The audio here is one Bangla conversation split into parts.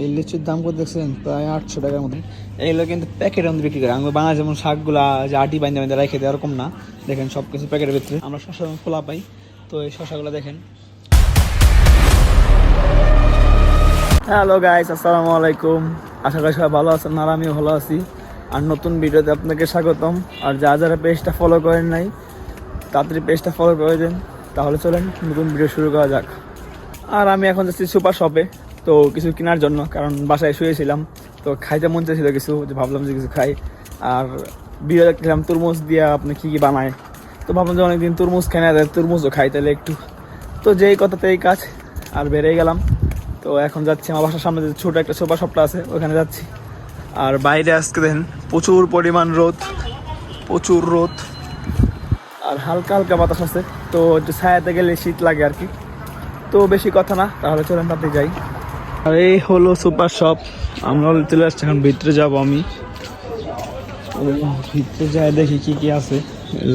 এই লিচুর দাম কত দেখছেন? প্রায় আটশো টাকার মতন। এইগুলো কিন্তু প্যাকেটের মধ্যে বিক্রি করে। আমরা বাংলা যেমন শাকগুলা, যে আটি বাইন্দা বাইন্দা রেখে দেয় এরকম না। দেখেন সব কিছু প্যাকেটের ভিতরে। আমরা শশা খোলা পাই। তো এই শশাগুলো দেখেন। হ্যালো গাইস আসসালামু আলাইকুম। আশা করি সবাই ভালো আছেন আর আমিও ভালো আছি। আর নতুন ভিডিওতে আপনাকে স্বাগতম। আর যা যারা পেজটা ফলো করেন নাই, তাড়াতাড়ি পেজটা ফলো করে দেন। তাহলে চলেন নতুন ভিডিও শুরু করা যাক। আর আমি এখন যাচ্ছি সুপার শপে তো কিছু কেনার জন্য, কারণ বাসায় শুয়েছিলাম, তো খাইতে মন চাইছিল কিছু, যে ভাবলাম যে কিছু খাই। আর বিয়ে দেখলাম তরমুজ দিয়ে আপনি কী কী বানায়? তো ভাবলাম যে অনেকদিন তরমুজ কেনা যায় তরমুজও খাই তাহলে একটু। তো যেই কথাতে এই কাজ, আর বেড়ে গেলাম। তো এখন যাচ্ছি, আমার বাসার সামনে যে ছোটো একটা সুপার শপটা আছে, ওখানে যাচ্ছি। আর বাইরে আজকে দেখেন, প্রচুর পরিমাণ রোদ, প্রচুর রোদ। আর হালকা হালকা বাতাস আছে, তো একটু ছায়াতে গেলে শীত লাগে আর কি। তো বেশি কথা না, তাহলে চলেন তাতে যাই। আর এই হলো সুপার শপ। আমরা চলে আসছি, এখন ভিতরে যাব আমি। ভিতরে যাই দেখি কি কি আছে।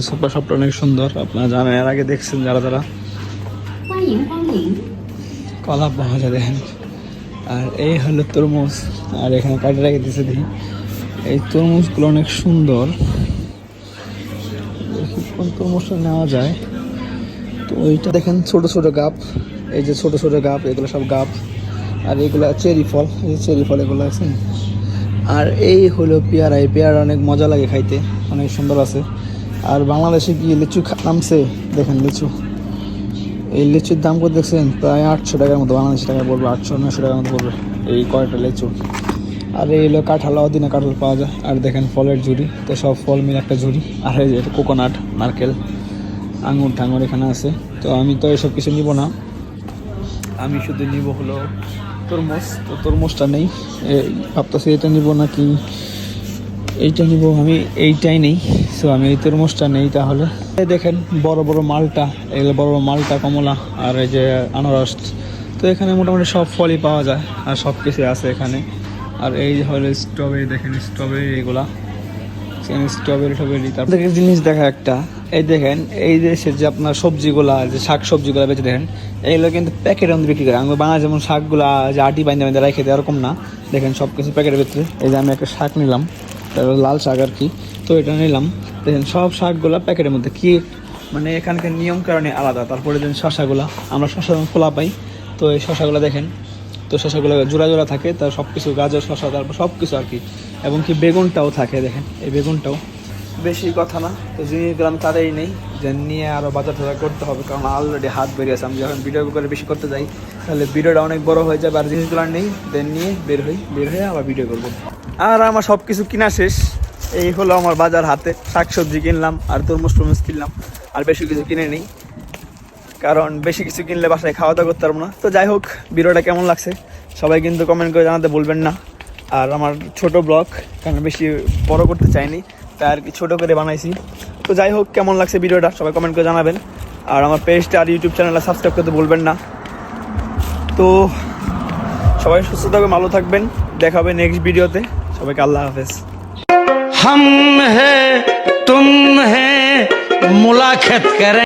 সুপার শপটা অনেক সুন্দর, আপনারা জানেন, এর আগে দেখছেন যারা যারা। কলা পাওয়া যায়, দেখেন। আর এই হলো তরমুজ, আর এখানে কাটে রেখে দিছে, দেখি। এই তরমুজগুলো অনেক সুন্দর। কোন তরমুজটা নেওয়া যায়। তো ওইটা দেখেন ছোট ছোট গাপ। এই যে ছোট ছোট গাপ, এগুলো সব গাপ। আর এগুলো চেরি ফল, এই চেরি ফল এগুলো আছে। আর এই হলো পেয়ারা, এই পেয়ারা অনেক মজা লাগে খাইতে, অনেক সুন্দর আছে। আর বাংলাদেশে কি লিচু নামছে, দেখেন লিচু। এই লিচুর দাম কত দেখছেন? প্রায় আটশো টাকার মতো, বাংলাদেশি টাকা পড়বে আটশো নশো টাকার মতো পড়বে এই কয়টা লিচু। আর এই হলো কাঁঠাল, অদিনে কাঁঠাল পাওয়া যায়। আর দেখেন ফলের ঝুড়ি, তো সব ফল মিলে একটা ঝুড়ি। আর এই যে কোকোনাট, নারকেল, আঙুর ঠাঙুর এখানে আছে। তো আমি তো এসব কিছু নিব না। আমি শুধু নিব হলো তরমুজ, তো তরমুজটা নেই। ভাবতেছি এটা নিব নাকি এইটা নিব। আমি এইটাই নেই সো আমি এই তরমুজটা নেই তাহলে। দেখেন, বড় বড় মালটা এগুলো বড় বড় মালটা, কমলা আর এই যে আনারস। তো এখানে মোটামুটি সব ফলই পাওয়া যায়, আর সব কিছু আছে এখানে। আর এই হলো স্ট্রবেরি দেখেন স্ট্রবেরি এগুলা। জিনিস দেখা একটা। এই দেখেন, এই দেশের যে আপনার সবজিগুলা, যে শাক সবজিগুলা বেঁচে দেখেন এইগুলো কিন্তু প্যাকেটের মধ্যে বিক্রি করে। আমরা বাংলা যেমন শাকগুলা, যে আটি বাইন্দা বাইন্দা রেখে দেয় এরকম না। দেখেন সব কিছু প্যাকেটের ভিতরে। এই যে আমি একটা শাক নিলাম, তারপর লাল শাক আর কি। তো এটা নিলাম। দেখেন সব শাকগুলা প্যাকেটের মধ্যে। কি মানে এখানকার নিয়ম কারণে আলাদা। তারপরে দেখেন শশাগুলা আমরা শশা খোলা পাই। তো এই শশাগুলো দেখেন তো শশাগুলো জোড়া জোড়া থাকে তার সব কিছু গাজর শশা তারপর সব কিছু আর কি। এবং কি বেগুনটাও থাকে, দেখেন, এই বেগুনটাও। বেশি কথা না, তো জিনিসগুলো আমি তারাই নেই, যে নিয়ে আরও বাজার টাজার করতে হবে, কারণ অলরেডি হাত বেরিয়ে আছে। আমি যখন ভিডিও করে বেশি করতে যাই, তাহলে ভিডিওটা অনেক বড় হয়ে যাবে, আর জিনিসগুলো নেই দেন নিয়ে বের হই, বের হয়ে আবার ভিডিও করব। আর আমার সব কিছু কিনা শেষ, এই হলো আমার বাজার হাতে, শাকসবজি কিনলাম, আর তরমুজ টরমুজ কিনলাম, আর বেশি কিছু কিনে নিই। কারণ বেশি কিছু কিনলে বাসায় খাওয়া দাওয়া করতে পারব না। তো যাই হোক, ভিডিওটা কেমন লাগছে সবাই কিন্তু কমেন্ট করে জানাতে বলবেন না। আর আমার ছোট ব্লগ, কারণ বেশি বড় করতে চাইনি, তাই আর কি ছোটো করে বানাইছি। তো যাই হোক, কেমন লাগছে ভিডিওটা সবাই কমেন্ট করে জানাবেন। আর আমার পেজটা আর ইউটিউব চ্যানেলটা সাবস্ক্রাইব করতে বলবেন না। তো সবাই সুস্থ থাকবে ভালো থাকবেন। দেখা হবে নেক্সট ভিডিওতে। সবাইকে আল্লাহ হাফেজ। হাম হে তুম হে মুলাকাত করে